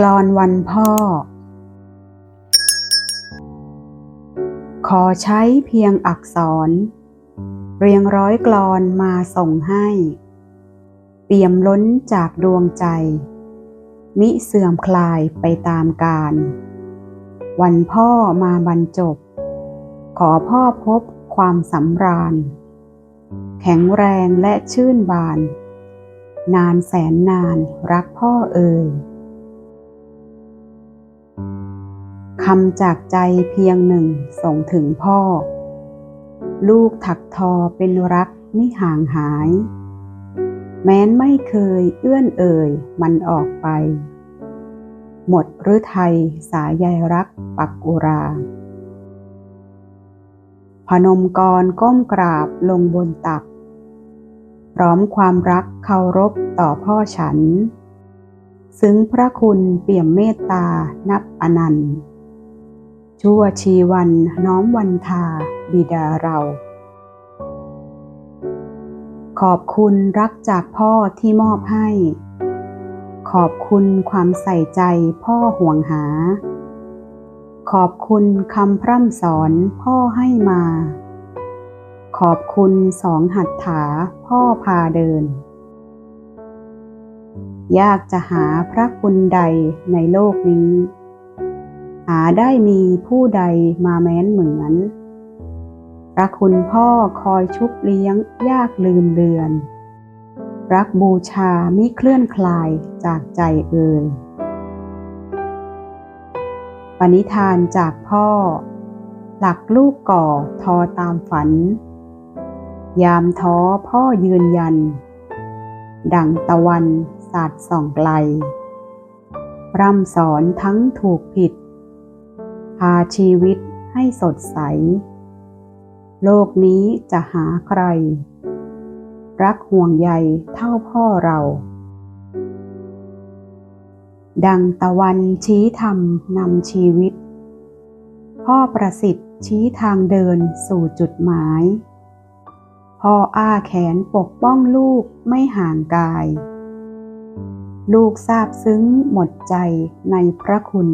กลอนวันพ่อ ขอใช้เพียงอักษร เรียงร้อยกลอนมาส่งให้ เปี่ยมล้นจากดวงใจ มิเสื่อมคลายไปตามกาลวันพ่อมาบรรจบ ขอพ่อพบความสำราญ แข็งแรงและชื่นบาน นานแสนนานรักพ่อเอ่ย คำจากใจเพียงหนึ่งส่งถึงพ่อ ลูกถักทอเป็นรักไม่ห่างหาย แม้นไม่เคยเอื้อนเอ่ยมันออกไป หมดหรือไทยสายใยรักปักอุรา พนมกรก้มกราบลงบนตัก พร้อมความรักเคารพต่อพ่อฉันซึ้งพระคุณเปี่ยมเมตตานับอนันต์ ชั่วชีวันน้อมวันทาบิดาเรา ขอบคุณรักจากพ่อที่มอบให้ ขอบคุณความใส่ใจพ่อห่วงหา ขอบคุณคำพร่ำสอนพ่อให้มา ขอบคุณสองหัตถาพ่อพาเดิน ยากจะหาพระคุณใดในโลกนี้ หาได้มีผู้ใดมาแม้นเหมือนพระคุณพ่อคอยชุบเลี้ยงยากลืมเลือน รักบูชามิเคลื่อนคลายจากใจเอ่ยปณิธานจากพ่อ หลักลูกก่อทอตามฝัน ยามท้อพ่อยืนยัน ดังตะวันสาดส่องไกล ร่ำสอนทั้งถูกผิด พาชีวิตให้สดใส โลกนี้จะหาใคร รักห่วงใยเท่าพ่อเรา ดังตะวันชี้ธรรมนำชีวิต พ่อประสิทธิ์ชี้ทางเดินสู่จุดหมาย พ่ออ้าแขนปกป้องลูกไม่ห่างกาย ลูกซาบซึ้งหมดใจในพระคุณ